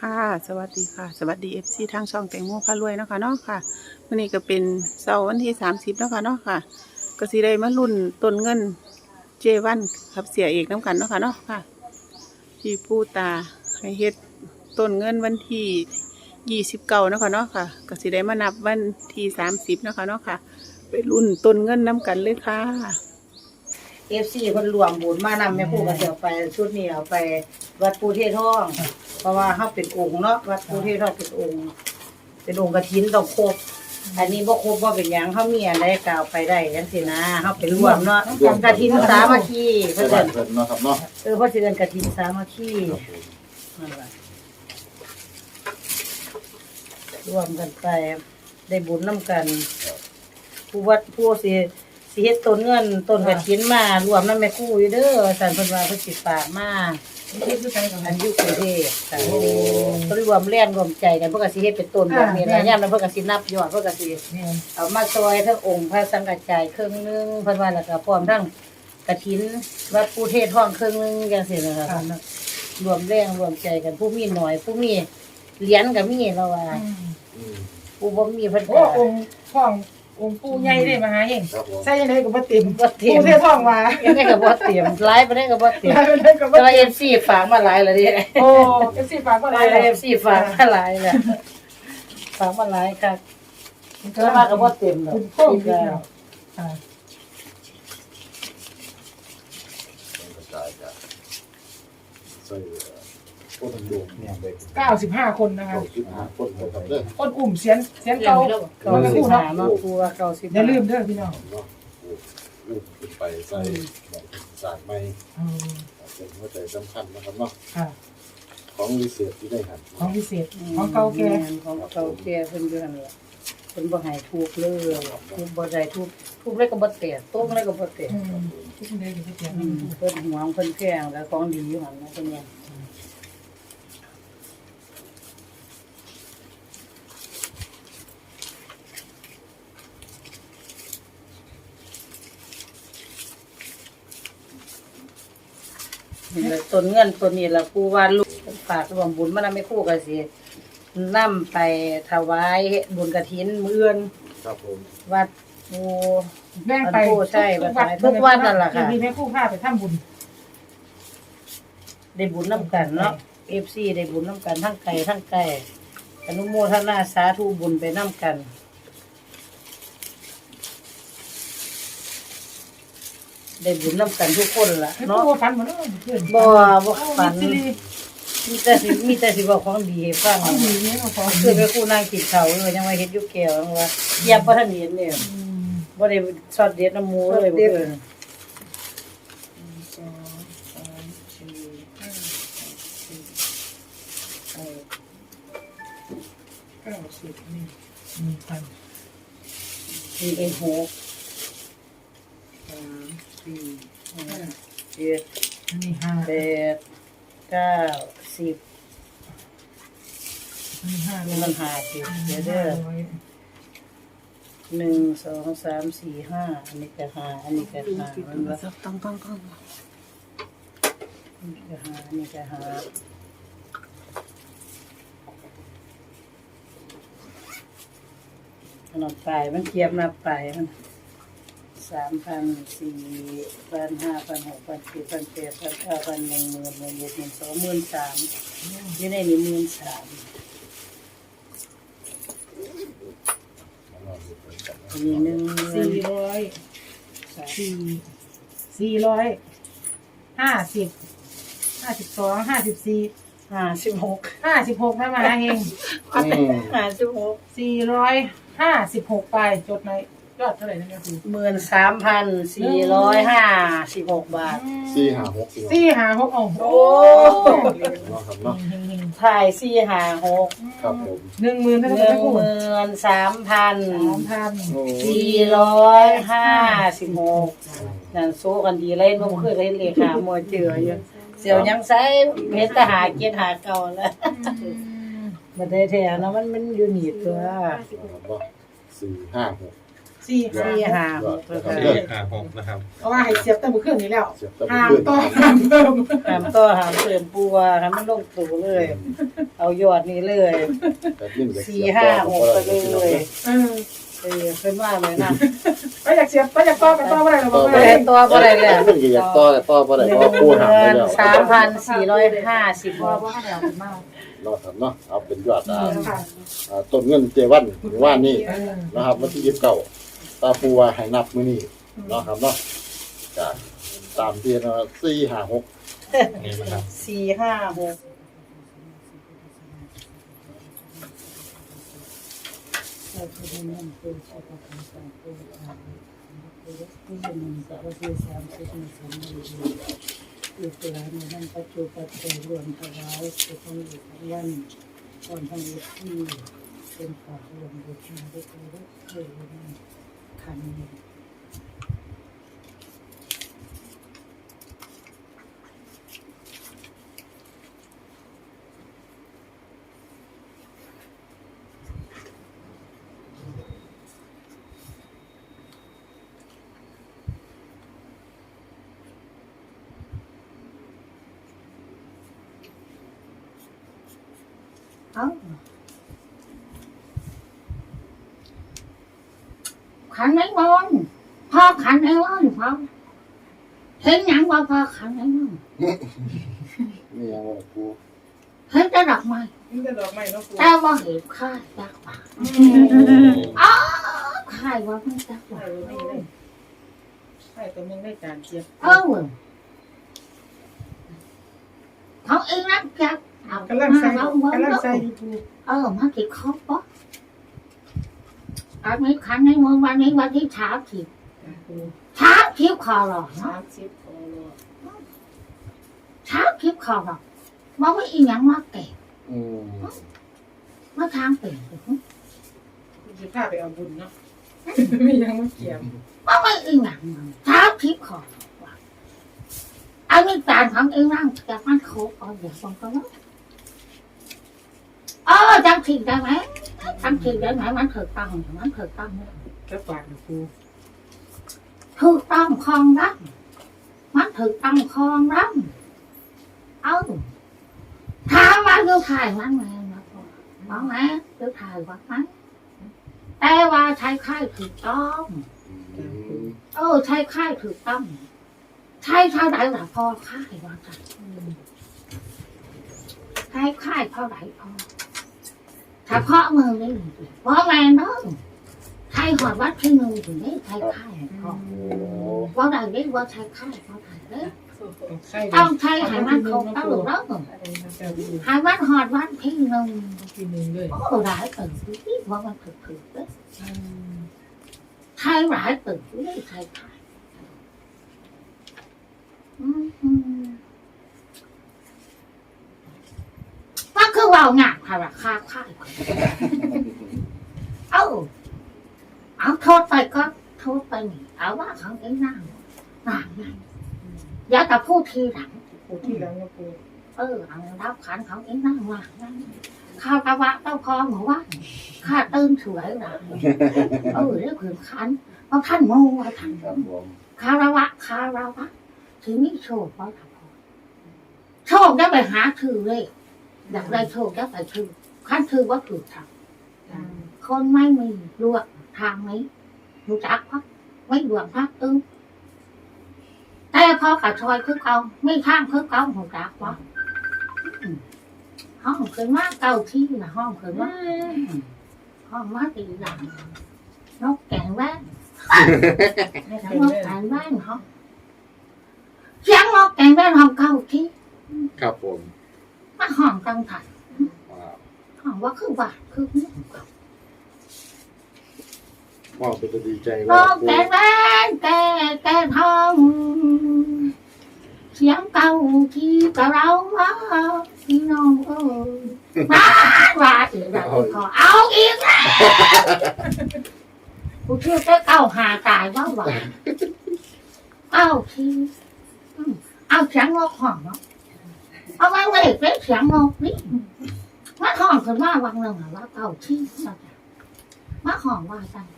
ค่ะ สวัสดีค่ะ สวัสดีเอฟซีทางช่องแตงโมพารวยเนาะค่ะเนาะค่ะวันนี้ก็เป็นเสาร์วันที่สามสิบเนาะค่ะเนาะค่ะก็สิได้มารุ่นต้นเงินเจวันครับเสียเอกน้ำกันเนาะค่ะเนาะค่ะ ที่ผู้ตาให้เฮ็ดต้นเงินวันที่ยี่สิบเก้าเนาะค่ะเนาะค่ะก็สิได้มานับวันที่สามสิบเนาะค่ะเนาะค่ะ ไปรุ่นต้นเงินน้ำกันเลยค่ะเอฟซีคนรวมบุญมานำแม่ครู่ก็เสียไปชุดนี้เอาไปวัดปูเทศท่อง เพราะว่าเขาเป็นองค์เนาะวัดปูเทศท่องเป็นองค์ เป็นองค์กฐินต้องครบ อันนี้บ่ครบบ่เป็นหยังเขามีอันใดกล่าวไปได้จังซี่นะเขาเป็นรวมเนาะกฐินสามัคคีไปเพิ่นบ้าเอิ้นนเพิ่นเนาะครับเนาะเออเพิ่นสิเอิ้นกฐินสามัคคีครับผมนั่นล่ะรวมกันไปได้บุญนํกัน ผู้วัดผู้สิสิเฮ็ดต้นเงินต้นกฐินมารวมนำแม่ครู่อยู่เด้อสันเพิ่นว่าเพิ่นสิฝากมา อันอยุคประเทศแต่เพิ่นรวมแรงรวมใจกันเพื่อก็สิเฮ็ดเป็นต้นแบบนี้นะยามนั้นเพิ่นก็สินับยอดเพิ่นก็สิเอามาซอยทั้งองค์พระสังฆจายครึ่งหนึงเพิ่นว่าแล้วก็พร้อมทั้งกฐินวัดปูเทศห้องครึ่งหนึงจังซี่นะครับเพิ่นน่ะรวมแรงรวมใจกันผู้มีน้อย ผู้มีเหรียญก็มีแล้วว่าอืมผู้บ่มีเพิ่นโอ้ก็องค์พ่อง องค์ปู่ใหญ่ได้มาหาเองครับผมใช่ยังไงก็บ่เต็มบ่เตรียมปู่เทศท่องมายังไงก็บ่เตรียมหลายบ่ได้ก็บ่เตรียมได้ได้ก็บ่แต่ว่าเต็ม FC ฝากมาหลายแล้วเด้โอ้เอฟซีฝากก็หได้ลายเลยเอฟซีฝากมาหลายแหละฝากมาหลายค่ะแล้วมาก็บ่เต็มดอกคุณพ่ออีกพี่แล้วแล้วอ่ากระจายจากใส่โคตรดวงเนี่ยเด็ก95คนนะคะเก้าสิบห้าคนนะครับเด้อคนอุ่มเสียนเสียนเก่าเก้าสิบห้าเนาะครูว่าเก้าสิบอย่าลืมเด้อพี่น้องเนาะอู้อู้ขึ้นไปใส่แบบสากไม้อืมเป็นหัวใจสำคัญนะครับเนาะค่ะ ของวิเศษที่ได้หันของพิเศษของเก่าแก่ของเก่าแก่เพิ่นอยู่นั่นแหละเพิ่นบ่ให้ทุกเลยทุกบ่ได้ทุกทุกเลยก็บ่แตกตุ้มเลยก็บ่แตกอืมทุกคนได้ก็เสียอืมเพิ่นหวงเพิ่นแพงแล้วของดีอยู่หั่นนะเพิ่นว่านี่แหละ ต้นเงินต้นนี้ล่ะครูว่าลูกฝากรวมบุญมานำให้ครูก็สินำไปถวายบุญกฐินมื้ออื่นครับผมวัดปูแบ่งไปอันผู้ใช่แบบไหนทุกวัดนั่นแหละค่ะมีแม่ครู่พาไปทำบุญ ได้บุญน้ำกันเนาะเอฟซีได้บุญน้ำกันทั้งไก่ทั้งไก่อนุโมทนาสาธุบุญไปน้ำกัน ได้บุญน้ำกันทุกคนล่ะแม่คเนาะรู่ฝันเหมือนเพื่อนบ่บ่ฝันสิริมีแต่สิมีแต่สิบอกของดีให้ฟังของดีเนี่ยของคือแม่ครูนางกินเขาวเลยยังว่าเฮ็ดอยู่แก้วยังว่าเยียบบ่ทันเห็นเนี่ยอืมบ่ได้ช็อตเด็ดน้ำหมูเลยบ่เพิ่นสองสามสี่ห้าหกเจ็ดแปดเก้าสิบนี่หนึ่งพัน มีเองหกสาม สี่ห้าเจ็ดอันนี้ห้าแปดเก้าสิบอันนี้ห้านี่มันหาสิบเดี๋ยวเด้อหนึ่งสองสามสี่ห้าอันนี้ก็หาอันนี้ก็หามันว่าต้องต้องต้องอันนี้ก็หาอันนี้ก็หาขนมปลายมันเทียบนับปลายมัน สามพันสี่พันห้าพันหกพันเจ็ดพันแปดพันเก้าพันหนึ่งหมื่นหนึ่งหมื่นหนึ่งสองหมื่นสามยู่ในนี้หมื่นสามอีกหนึ่งสี่ร้อยสี่สี่ร้อยห้าสิบห้าสิบสองห้าสิบสี่ห้าสิบหกห้าสิบหกถ้มาเองห้าสิบหกสี่ร้อยห้าสิบหกไปจดในย อดเท่าไหร่นะแม่ครูหมื่นสามพันสี่ร้อยห้าสิบหกบาทสี่ห้าหกสี่สี่หาหกเอาโอ้เนาะครับเนาะถ่ายสี่ห้าหกครับผมหนึ่งหมื่นหเท่าไหร่นึ่แม่งครูหมื่นสามพันสามพันโอ้สี่ร้อยห้าสิบหกนั่นโซกันดีเลยนุ่มขึ้นเลยเลขาหมวยเจืออยู่เสียวยังใส่เพชรทหารเกียรติหาเก่าแล้วมาได้แถวนะมันมันอยู่หนีตัว ครับเนาะสี่ห้าหก สี่สี่ห้าหกยอดค่ะเด้อห้าหกนะครับเพราะว่าให้เสียบแต่มือเครื่องนี้แล้วเสียบตะห้ามขึ้นต่อห้ามเพิ่มหามต่อหามเสริมปูว่าให้มันลงตูเลย เอายอดนี้เลยแต่นิ่มจะสี่ห้าหกไปเลยเออเออเป็นว่าเลยนะไม่อยากเสียบไม่อยากต่อก็ต่อไม่ได้หรอกบ่ไม่ได้ได้ตัวบ่ได้แล้วนิ่มก็อยากต่อแต่ต่อบ่ได้หเพราะว่าปูหามไปนึ่งแล้วสามพันสี่ร้อยห้าสิบพอว่าให้เอามากเนาะครับเนาะเอาเป็นยอดอ่าค่ะอ่าต้นเงินเจวันหรือว่านี่เออนะครับวันที่ยี่สิบเก้า ตาปูว่าให้นับมื้อนี้เนาะครับเนาะจ้ะตามที่เนาะสี่ห้าหกนี่นะครับสี่ห้าหกลูกหลานในนั้นปัจจุบันเป็นรวมถวายเป็นของหลวงวันก่อนทางที่เป็นฝากรวมบูชาด้วยกันด้วย เคยนั้นคันนี้ เอาขันไหนมองพ่อ ขันไหนมองพ่อเห็นหยังว่าพ่อขันไหนมองนี่ยังว่าปูเห็นแต่ดอกไม้นี่จะดอกไม้เนาะปูแต่ว่าเห็นข้าจักป่าอ้าวข้าว่าไม่จักป่าใช่ตัวนึงได้จานเสียบเออเขาเองนักจักเอากำลังใส่เอาเกำลังแล้วใส่อยู่ปูเออมาติดครบปะอันนี้ขันในเมืองวันนี้วันที่เช้าขีด ช้าคิ้วคอหรอเนาะสามสิบโอโลเช้าคิ้วคอหรอกบอกว่าอีหยังมาแก่อืมมาทางเปลี่ยนคุณจะพาไปเอาบุญเนาะมียังมาเกี่ยมบอกว่าอีหยังเช้าคิ้วคอว่ะอันนี้จานของอีนั่งจะมันโคกเอาเดี๋ยวส่งกันเนาะเออจำผิดได้ไหมจำผิดได้ไหมมันถูกต้องมันถูกต้องก็ปากนะปู ถูกต้องคลองรักมันถูกต้องคลองรักเอาถามว่าดูถ่ายมันไหมนะพ่อบอกไหมดูถ่ายวัดไหมแต่ว่าใช้ค่ายถูกต้องเออใช้ค่ายถูกต้องใช้เท่าไหร่ล่ะพอค่ายว่ากันใช้ค่ายเท่าไหร่พอถ้าเพาะมือนี่เพราแม่เนาะ หอดวัดที่หนึ่งถึงได้ใช้ค่ายพอโอ้ว่าไหนได้ว่าใช้ค่ายว่าไหนเด้อใช่ต้องใช้ใหายมันคงต้องรู้แล้วแต่ปูหายมันหอดวัดที่หนึ่งทีหนึ่งเลยโอ้หลายตื่นว่ามันถึกถึกเด้อใช้หลายตื่นได้ใช้ค่ายอืมว่าคือว่าหนักค่ะราคาค่ายเอ้าเอา โทษไปก็โทษไปนี่เอาว่าของไอ้นั่งนั่งนั่งอย่าแต่พูดทีหลังปูที่หลังนะปูเออเอารับขันของไอ้นั่งว่านั่งข้าวตะวะเต้าพอหมูว่าข้าตื่นสวยหลังเออเรื่องขืนขันเพราะท่านโง่ว่าท่านครับผมคารวะคารวะถือมีโชคว่าท่านโชคได้ไปหาถือเลยอยากได้โชคได้ไปถือขั้นถือว่าถือทางคนไม่มีลวก ทางนี้รู้จักพักไม่ดวงพักตึงแต่พอกับชอยคือเก่าไม่ข้างคือเก่าหูจักวะห้องเคยมาเก่าที่นะห้องเคยมาห้องมาตีหลังนกแก่งแว่นนกแก่งแว่นห้องเสียงนกแก่งแว่นห้องเก่าที่ครับผมมาห้องตังถัดว้าวห้องว่าคือว่าคือ นี่มองเป็นจะดีใจนว่ากปูแก่งแว่นแก่แก่ทองเสียงเก่าที่กระเราว่าพี่น้องเออมาว่าอีกแล้วขอเอาอีกแล้วกูเชื่อแค่เก้าหาตายว่าหวานเก้าทีอืมเอาเสียงนกห้องเนาะเอาไว้เว้ยเป็นเสียงนกนี่มาห้องคือว่าวังหนึ่งอะว่าเก้าทีมาจ้ะมาห้องว่าตั้งแต่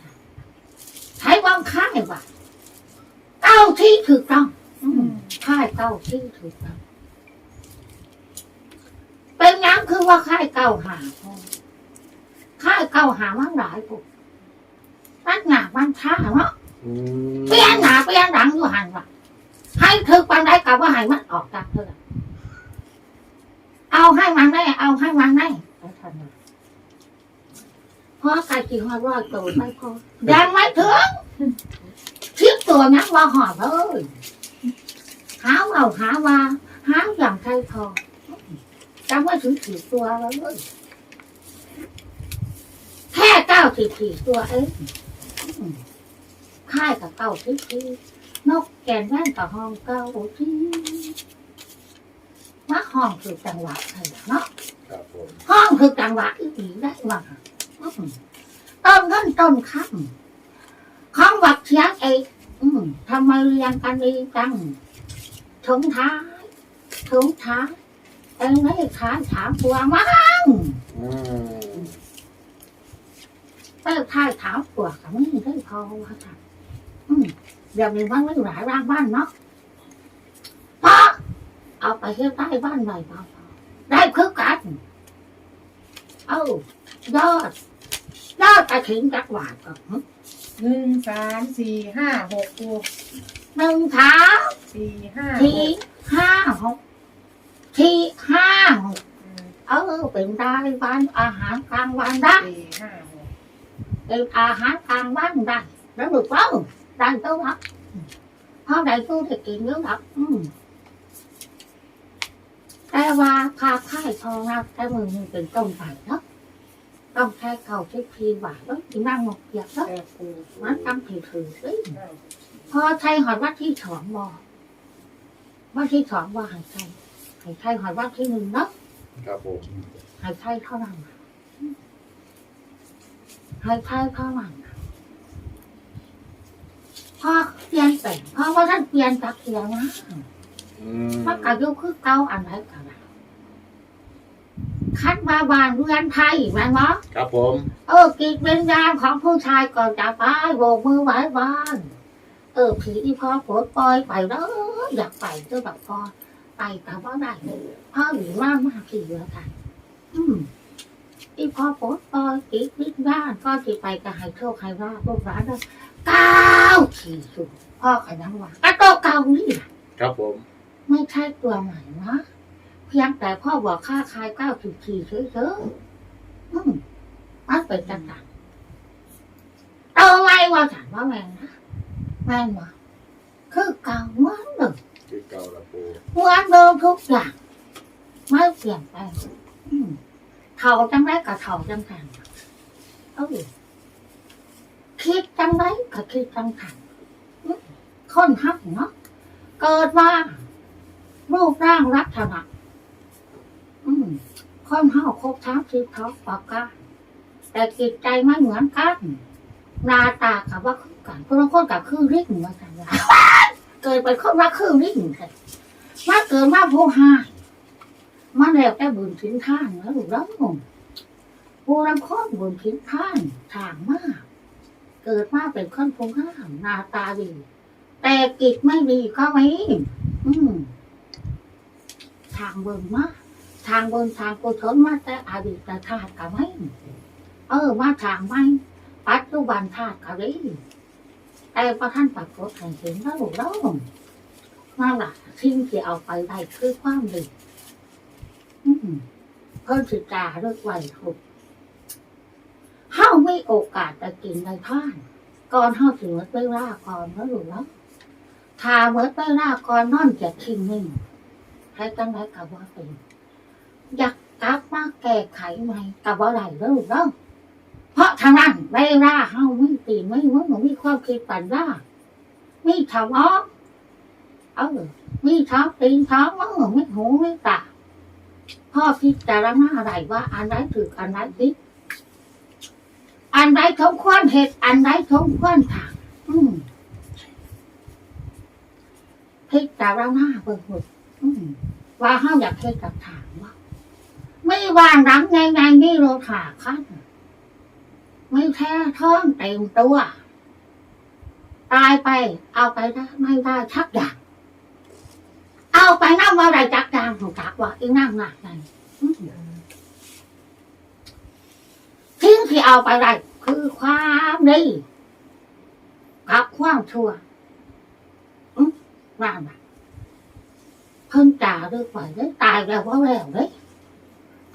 ใช้ว่างค่ายว่าเก้าที่ถูกต้องอืมค่ายเก้าที่ถูกต้อง เป็นยังคือว่าค่ายเก้าหาพ่อค่ายเก้าหามันหลายปุ๊บตั้งหนามันช้าเนาะอืมเปลี่ยนหนาเปลี่ยนหลังอยู่หันว่าให้ถึกปันได้กับว่าให้มันออกจากเธอเอาให้มันได้ เอาให้มันได้แล้วทำไง เพราะกายจีฮอดร้อยตัวไม่พอยังไม่ถึงคิดตัวนักว่าหอบเลยหาเอาหาว่าหาอย่างใครพอจำไว้ถึงสี่ตัวแล้วเลยแค่เก้าสิบสี่ตัวเองอืมค่ายกับเก้าสิบสี่นกแก่นแว่นกับห้องเก้าที่มาห้องคือจังหวะใช่เนาะห้องคือจังหวะอีกได้ว่า ต้นเงินต้นคำของวัดเชียงเอกทำไมเรียงกันดีจังถงท้ายถงท้ายเอ็งไม่ขานถามตัวมั้งอืมเต้ท้ายถามตัวกับไม่ได้พอว่าค่ะอืมเดี๋ยวมีบ้านไม่หลายร่างบ้านเนาะพอเอาไปเที่ยวใต้บ้านหน่อยเปล่าได้คือกันเอ้ายอด ยอดกระถิ่นจักหวาดก่อนหนึ่งสามสี่ห้าหกตัวหนึ่งเท้าสี่ห้าหทีกห้าหกทีห้าหกอืมเออเป็นได้บ้านอาหารกลางวันได้สี่ห้าหกเป็นอาหารกลางวันได้แล้ว được เปล่าได้ตัวครับเพราะได้ตัว thì กินเยอะครับอืมแต่ว่าพาค่ายทองนะแต่มือมันเป็นต้นไผ่เนาะ ต้องใช้เก่าใช้พีหวานแล้วกินนั่งหมกเกียบเนาะแปดตัวมันตั้งถือถือเอ้ยเก้าพอใช้หอดวัดที่สองบอวัดที่สองว่าใหายใช้หายใช้หอดวัดที่หนึ่งเนาะครับผมหายใช้เท่านั้นหายใช้เท่านั้นพอเปลี่ยนแปลงเพราะว่าท่านเปลี่ยนจากเสียนะอืมมันก็อยุคือเก่าอันไหนกันนะ คัดมาบานเรือนไทยแม่นบ่ครับผม เออกิจเป็นยามของผู้ชายก่อนจะไปโบกมือไหว้บ้าน เออผีอีพอปลดปล่อยไปแล้วอยากไปก็แบบพอไปแต่ว่าได้พ่อหรือว่ามากขี่แล้วกันอืมอีพอปลดปล่อยกิจวิญญาณก็สิไปก็ให้โชคให้ราบลูกหลานได้เก้าขี่สุดพ่อขยันว่าก็ตัวเก่านี่แหละครับผม ไม่ใช่ตัวใหม่นะเพียงแต่พ่อบอกค่าคายเก้าสิบสี่เฉยๆอืมมันเป็นจังหวะเอาไว้ว่าถามว่าแม่นนะแม่นว่าคือเก่าเหมือนเดิมคือเก่าละปูเหมือนเดิมทุกอย่างไม่เปลี่ยนแปลงอืมเท่าจังไรกับเท่าจังกันเอ้ยคิดจังไรกับคิดจังกันอืมคนฮักเนาะเกิดมารูปร่างลักษณะอืม คนเฮาคบทั้งสิบท้อปากกาแต่จิตใจไม่เหมือนกันหน้าตากับว่าคือกันคนละคนกับคือริกเหมือนกันเกิดเป็นคนว่าคือริกเหมือนกันมาเกิดมาผู้หายมาแล้วแต่บุญทิ้นท่านแล้วลูกแล้วผู้รำค้อนบุญทิ้นท่านทางมาก เกิดมาเป็นคนผู้ห้าหน้าตาดี แต่กิจไม่ดีก็ไม่อืมทางเบิ่งมาก ทางบิ่งทางกุศลมาแต่อดีตชาติก็ไม่เออมาทางไม่ปัจจุบันชาติก็ดีแต่พอท่านปรากฏให้เห็นแล้วแล้วนั่นแหละทิ้งที่เอาไปได้คือความดีเพิ่นสิจาเลิกไว้ถูกเฮาไม่โอกาสจะกินในท่านก่อนเฮาถึงเมื่อเวลาก่อนแล้วหรือแล้วถ้าเมื่อเวลาก่อนนอนจะทิ้งนิ่งให้จังไรกับว่าเป็น อยากกลับมาแก้ไขใหม่กับว่าไรแล้วหรือแล้วเพราะทางนั้นเวลาเฮาไม่ตีไม่มึงมีความคิดปัญญามีทางอ้อเออมีท้อตีนท้อมือไม่หูไม่ตาพ่อพิจารณาอะไรว่าอันไหนถูกอันไหนผิดอันใดสมควรเหตุอันใดสมควรทางอืมพิจารณาเบิ่งหมดอืมว่าเฮาอยากเฮ็ดกับทางว่า ไม่วางรังไงไงไม่โรถาคันไม่แท้ท้องเต็มตัว ตายไป เอาไปได้ไม่ได้ชักอย่างเอาไปนั่งว่าอะไรจักอย่างถูกจักว่าอีนั่งหนักนั่นทิ้งที่เอาไปได้คือความดีกับความชั่วมว่ามาเพิ่งจ่าด้วยกว่าได้ตายแล้วว่าแล้วเด้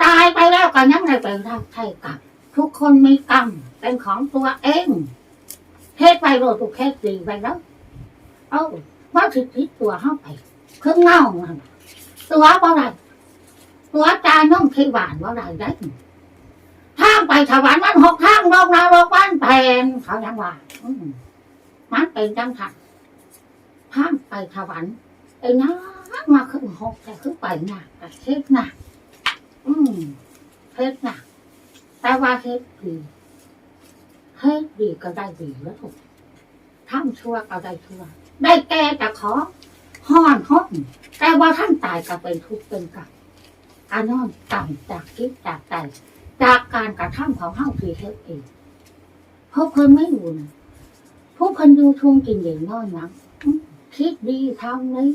ตายไปแล้วก็ยังไงไปรับใช่กรรมทุกคนมีกรรมเป็นของตัวเองเทศไปโลดทุกเทศดีไปแล้ว เอาว่าสิทธิตัวเข้าไปคือเงานั่นน่ะตัวบ่ไรตัวจาน้องที่หวานบ่ไรได้ทางไปถวายมันหกทางลงนรกบ้านแผนเขายังว่าอืมมันเป็นจังทันทางไปถวายไอ้น้ามาขึ้นหกแต่คือไปหนักเทศหนัก อืมเทศหนักแต่ว่าเทศดีเทศดีก็ได้ดีแล้วถูกทำชั่วก็ได้ชั่ว ได้แก่จะขอห้อนห้อนแต่ว่าท่านตายก็เป็นทุกข์เป็นกรรมการนอนกรรมจากคิดจากใจจากการกระทำของเฮาคือเฮ็ดเองเพราะเพิ่นไม่อยู่นะผู้เพิ่นอยู่ทุ่งกินเด่นนอนหนังอืมคิดดีทำนี้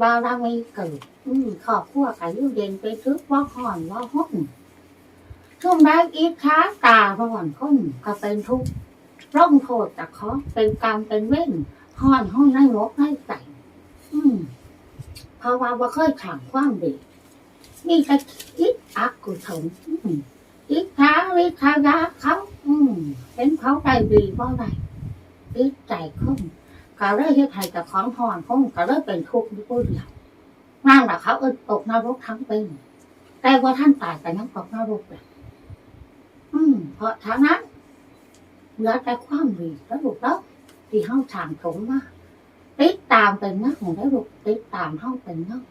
บารมีเกิดอืมขอบครัวกับอยู่เด่นไปทึกว่าห่อนว่าห้อนช่วงได้อีกค้าตาร้อนค้นก็เป็นทุกข์ร่องโทษจากขอเป็นกรรมเป็นเว้นห้อนห้องในรกในใจอืมเพราะว่าว่าเคยถามความดีนี่แต่คิดอักกุศลอืมคิดท้าวิทยาเขา อืมเป็นเขาใจดีบ่ได้คิดใจขึ้น ก็เลยเฮ็ดให้กับของห่อนคงก็เลยเป็นทุกข์อยู่ผู้เดียวนั่นแหละเขาเอินตกนรกทั้งเป็นแต่ว่าท่านตายแต่ยังตกนรกเลยอืม เพราะทางนั้นเหลือแต่ความดีแล้วลูกแล้วที่เฮาถามสมว่าติดตามเป็นนักของได้ลูกติดตามเฮาเป็นนัก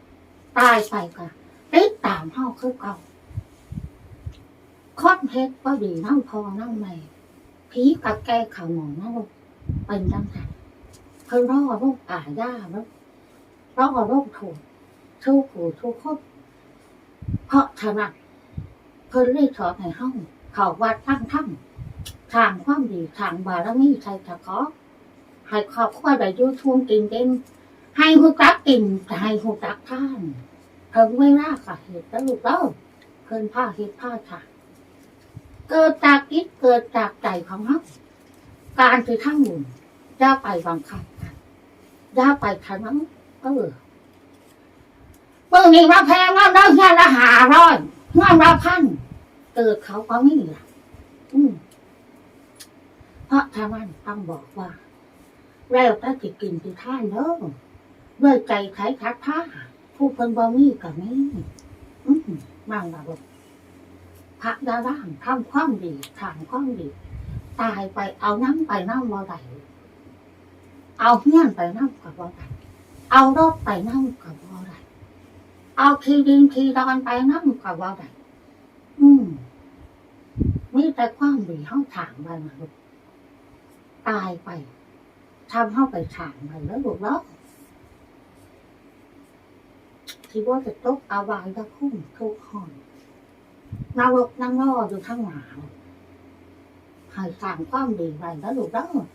ตายไปก็ติดตามเฮาคือเก่าคอนเพชรก็ดีนั่งพอนั่งแม่ผีกับแกข่าวหมองนั่งลูกเป็นจังไง เพิ่นรอโรคอาญาแล้วรอโรคถูกชูผูชูคบเพราะฉะนั้นเพิ่นเลยสอนให้เฮาเขาวัดทั้งทั้งทางความดีทางบารมีใช่ตะขอให้ครอบครัวได้ยู่ช่วงกินเต็มให้หูจักกินให้หูจักท่านถึงเวลาก็เหตุแล้วลูกเล่าเพิ่นผ้าเหตุผ้าถ่ายเกิดจากคิดเกิดจากใจของเขาการคือทั้งหมุนอย่าไปบังคับ ย่าไปทะนั้นเออเมื่อนี้มาแพงว่าได้เงินละหาร้อยเงินละพันเกิดเขาก็ไม่มีละอืมเพราะทางนั้นต้องบอกว่าแล้วถ้าสิกินสิท่านเด้อด้วยใจไขคัดผ้าผู้เพิ่นบ่มีก็มีอืมมั่งละบ่พระดาร่างทำความดีทำความดี ตายไปเอาน้ำไปน้ำบ่ได้ เอาเงี้ยนไปน้ำกับบ่ได้เอารถไปน้ำกับบ่ได้เอาทีดินทีดอนไปน้ำกับบ่ได้อืมมีแต่ความดีเฮาถางไปนะลูกตายไปทำเข้าไปฉางไปแล้วลูกเนาะที่ว่าจะตกอาวายจะคุ้มทุกห้องนรกนั่งรออยู่ข้างหลังให้สร้างความดีไปแล้วลูกเนาะ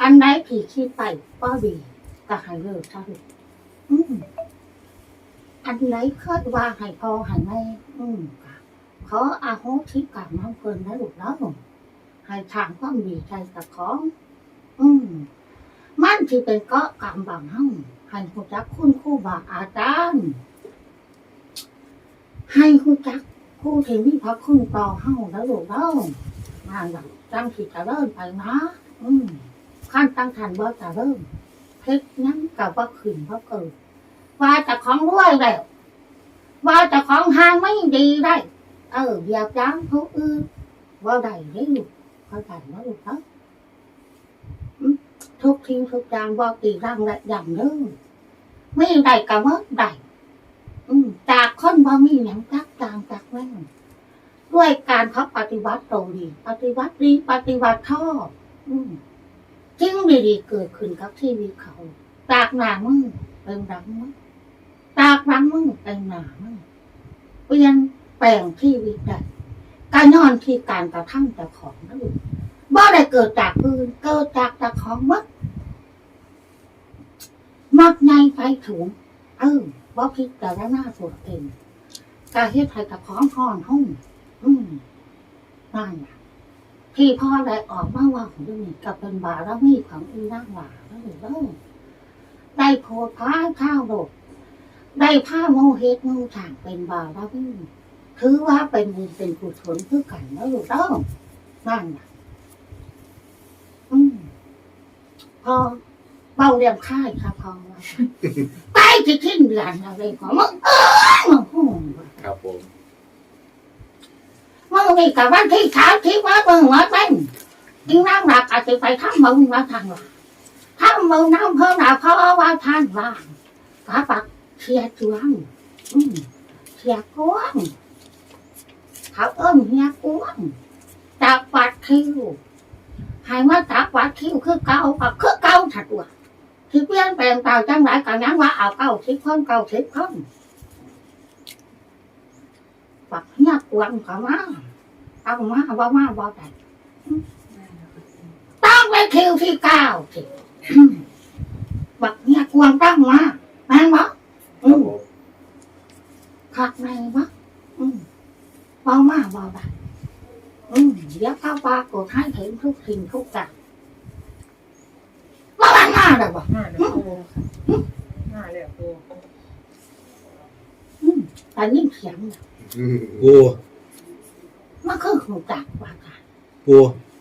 อันไหนที่คิดไปก็ดีก็ให้เลิกซะลูกอืมอันไหนเคยว่าให้พ่อให้แม่อืมก็ขออาโหสิกรรมน้ำเพลินนะลูกเนาะให้สร้างความดีใจกับของ อืมมันที่เป็นเกาะกำบังห้องให้หูจักคุณครู่บาอาจารย์ให้หูจักครู่ที่มีพระคุณต่อห้องแล้วลูกเล่างานแบบจังที่จะเริ่มไปนะ อืม ขั้นตั้งทันว่าจะเริ่มเพชรนั้นกับว่าขึ้นเพราะเกิดว่าจะของรวยแล้วว่าจะของหางไม่ดีได้ เอออย่าจ้างเขาอื่นว่าได้ได้ลูกเขาใจว่าลูกเนาทุกทิ้งทุกอย่างบอกตีร่างและอย่างเด้อไม่ได้ก็เมื่อใดจากคนบ่มีหยังจักจางจากแม่นด้วยการเขาปฏิวัติตรงดี ปฏิวัติดีปฏิวัติชอบ อืม จึงดีๆเกิดขึ้นกับชีวิตเขาจากหนามึงเป็นหลังมึงจากหลังมึงเป็นหนามึงเปลี่ยนแปลงชีวิตได้การย้อนที่การกระทำแต่ของนั่นเองบ่ได้เกิดจากอื่นเกิดจากจากของมัดมักไงไปถุงเออว่าพิจารณาตัวเองกาเฮ็ดไทยกับของห่อนห้องอืมนั่นน่ะ ที่พ่อได้ออกมาว่าของนี่กับเป็นบารมีของอีนางหวาแล้วเด้อได้โพดพายข้าวโดดได้ผ้าโมเฮ็ดมูฉางเป็นบารมีถือว่าเป็นบุญเป็นกุศลคือกันแล้วลูกเด้อนั่นน่ะอืมพอเบาเรียงค่ายครับพอว่าไปที่ทิ้งเดือนอะไรของมึงเออมึงพูดว่าครับผม มึงมีกับวันที่สามที่ว่ามึงว่าเป็นยิ่งน้ำหลักอาจจะไปทำมึงว่าทางหลักทำมึงน้ำเพิ่มหนาเพราะว่าท่านว่างป้าปักเชียร์จวงเชียร์กวงเขาเอิ้มเฮียกวงจากปัดคิวให้มาจากวัดคิวคือเก่ากับคือเก่าถัดว่าที่เปลี่ยนแปลงตาจังไรกันยังว่าเอาเก่าสิบคนเก่าสิบคนปักเนี่ยกวนก็มา เอามาบ่มาบ่ได้ตั้งไว้คิวที่เก้าสิปักเนี่ยกวนตั้งมาแม่นบ่คอืรับมผมคักในบ่อืมบ่มาบ่ได้อืมเดี๋ยวเข้าปรากฏให้เห็นทุกสิ่งทุกอย่างว่ามันมาได้บ่หน้าแล้วปูหน้าแล้วปูอืมแต่ยิ่งเสียงน่ะอื มปูมันคือหูจักว่ากันปู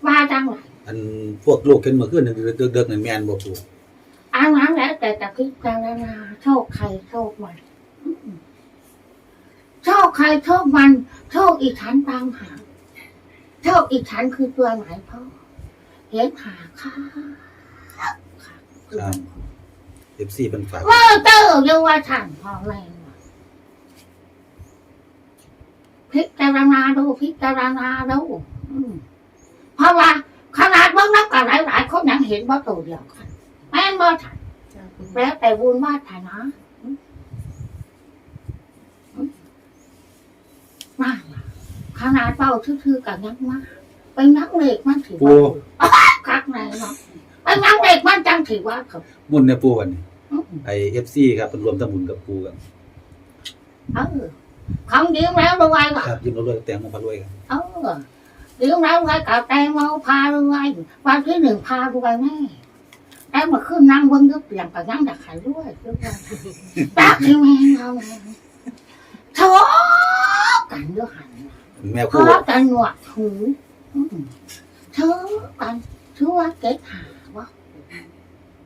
ว่าจังไรอันพวกลูกขึ้นมาขึ้นเด็กเด็กๆนี่แม่นบ่ปูอันนั้นแล้วแต่จะพิจารณาโชคใครโชคมันอืมโชคใครโชคมันโชคอีฉันตามหาโชคอีฉันคือตัวไหนพ่อเห็นหาค่าครับ FC เป็นฝากว่าเจอเรียกว่าฉันพอแรงว่ะ พิจารณาดูพิจารณาดูอืมเพราะว่าขนาดเมื่อนักกับหลายๆคนยังเห็นว่าตัวเดียวกันแม่นบ่ฉันแล้วแต่บุญวาสนาอืมอืมมากล่ะขนาดเป้าทื่อๆกับยังมากไปนักเล็กมันถือว่าคักไหนเนาะไปนักเล็กมันจังถือว่าเขามุ่นเนี่ยปูวันนี้อืมไอ้ FC ครับเป็นรวมทั้งบุญกับปูกันเออ ของเดียวแล้วด้วยว่ะครับยิ้มเราด้วยแตงโมพารวยครับเออเดี๋ยวแล้วไว้กับแตงโมพาด้วยวันที่หนึ่งพาด้วยแม่ได้มาขึ้นนั่งเบิ้งก็เปลี่ยนกับยังดักขายด้วยด้วยว่าตาที่แม่เราแม่ทะเลาะกันด้วยหันแม่ทะปูเลาะกันหนวดหูอืมทะเลาะกันชื่อว่าเก็ตหาวะ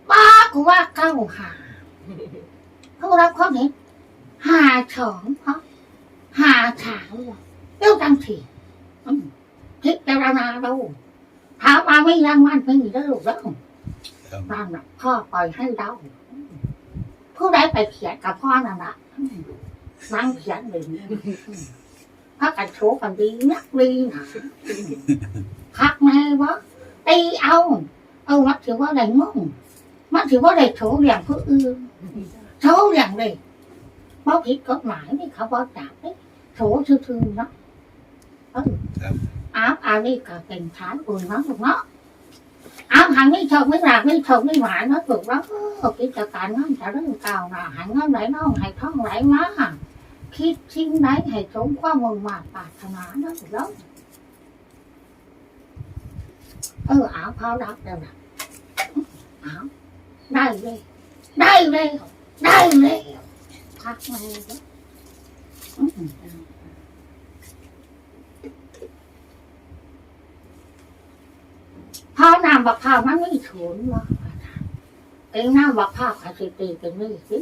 ป้ากูว่าเก้าหาเขารับข้อนี้หาสองเพราะ หาสามวะเรื่องจังถีอืมพิจารณาดูถามมาไม่ยังมันไม่มีได้หรอกแล้วครับนั่นน่ะพ่อปล่อยให้เดาผู้ใดไปเขียนกับพ่อนั่นน่ะอืมนั่งเขียนเลยพักกันโชว์กันดีนักดีนะพักแม่วะตีเอา เอามักถือว่าได้งงมักถือว่าได้โชว์อย่างผู้อื่นโชว์อย่างเลยเพราะผิดกฎหมายนี่เขาบอกจับนี่โชว์ซื่อๆเนาะเออครับอ้าวอันนี้ก็เป็นฐานอุ่นเนาะถูกเนาะเอาหันไม่ชมไม่หลักไม่ชมไม่หวาน nó ถูก đó กิจการ nó sẽ rất là cao là hẳn nó lấy nó hay thon lấy má khi xin đấy hay trốn qua mừng mà bà thằng á nó ถูก đó ừ áo phao đắp đều nè áo đây đây đây đây đây đây phát này đó Ừ. พอน้ำ บักพร้าวมันไม่ถุนวะเองน้ำบักพร้าวขาสิตีเป็นไม่สิ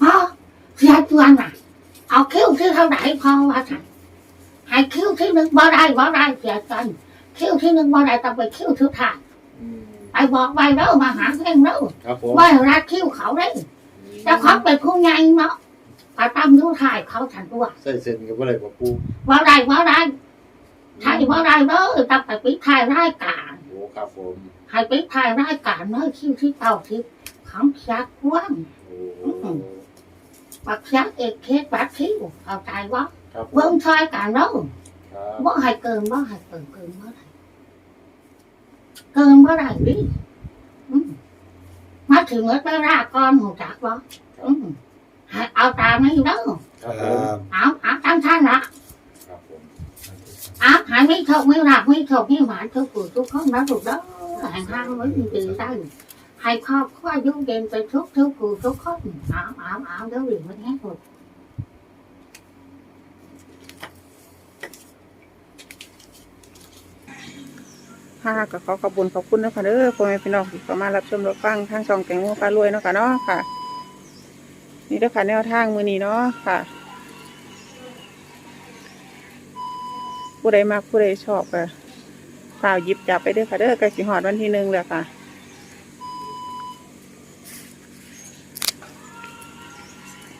พอเสียจวน่ะเอาคิ้วที่เท่าไหร่พอว่านให้คิ้วที่หนึ่งบ่ได้บ่ได้เสียจ คิ้วที่หนึ่งบ่ได้ต้องไปคิ้วทุกทางอืมไปบอกไปเด้อมาหาเองเด้อครับผมว่ารัดคิ้วเขาได้แต่เขาเป็นผู้ใหญ่เนาะไปตามดูถ่ายเขาทันตัวใส่เส้นกับอะไรกับปูว่าได้ว่าได้ใช่ว่าได้เด้อต้องไปปิดถ่ายรายการโอ้ครับผมให้ปิดถ่ายรายการเนาะคิ้วที่เก้าทิพเขาของชักว่างโอ้ปักชักเอกเคสปักคิวเอาใจว่าครับผมเบิ่งชายกันเนาะครับบ่ให้เกินบ่ให้เกินเกินเมื่อไหร่ เกินเมื่อไหร่ดิอืมมาถึงเมื่อเวลาก่อนหูจักบ่อืมให้เอาตามนี้เด้อครับคผรัมบเอาเอาตั้งท่านละครับผมเอาใหายไม่ถกไม่หลักไม่ถกไม่หวานทุกผู้ทุกคนนะถูกแล้วแห่งห้างไว้ดีดีได้ให้ครอบครัวอยุ่งเย็นไปทุกทุกผู้ทุกคนเอาเอาเอาเดี๋ยวเรื่องมันแห้งหมด ค่ะก็ขอขอบคุณขอบคุณนะคะเด้อพ่อแม่พี่น้องที่เข้ามารับชมรับฟังทางช่องแตงโมพารวยเนาะค่ะเนาะค่ะ นี่เด้อค่ะแนวทางมือนี้เนาะค่ะ ผู้ใดมักผู้ใดชอบก็ฝ่าวหยิบจับไปเด้อค่ะเด้อใกล้สิหอดวันที่หนึ่งแล้วค่ะ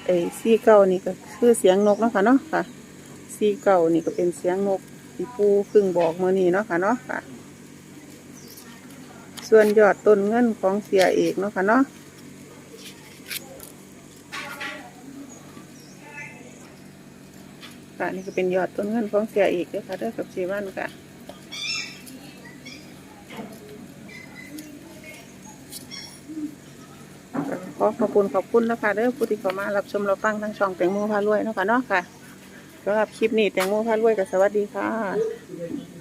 ไอ้ซีเก่านี่ก็คือเสียงนกเนาะค่ะเนาะค่ะซีเก่านี่ก็เป็นเสียงนกที่ปูครึ่งบอกมือนี้เนาะค่ะเนาะค่ะ ส่วนยอดต้นเงินของเสียเอกเนาะค่ะเนาะค่ะนี่ก็เป็นยอดต้นเงินของเสียเอกเด้อค่ะเด้อกับเจวันค่ะขอขอบคุณขอบคุณนะคะเด้อผู้ที่เข้ามารับชมเรับฟังทั้งช่องแตงโมพารวยเนาะค่ะเนาะค่ะสำหรับคลิปนี้แตงโมพารวยกับสวัสดีค่ะ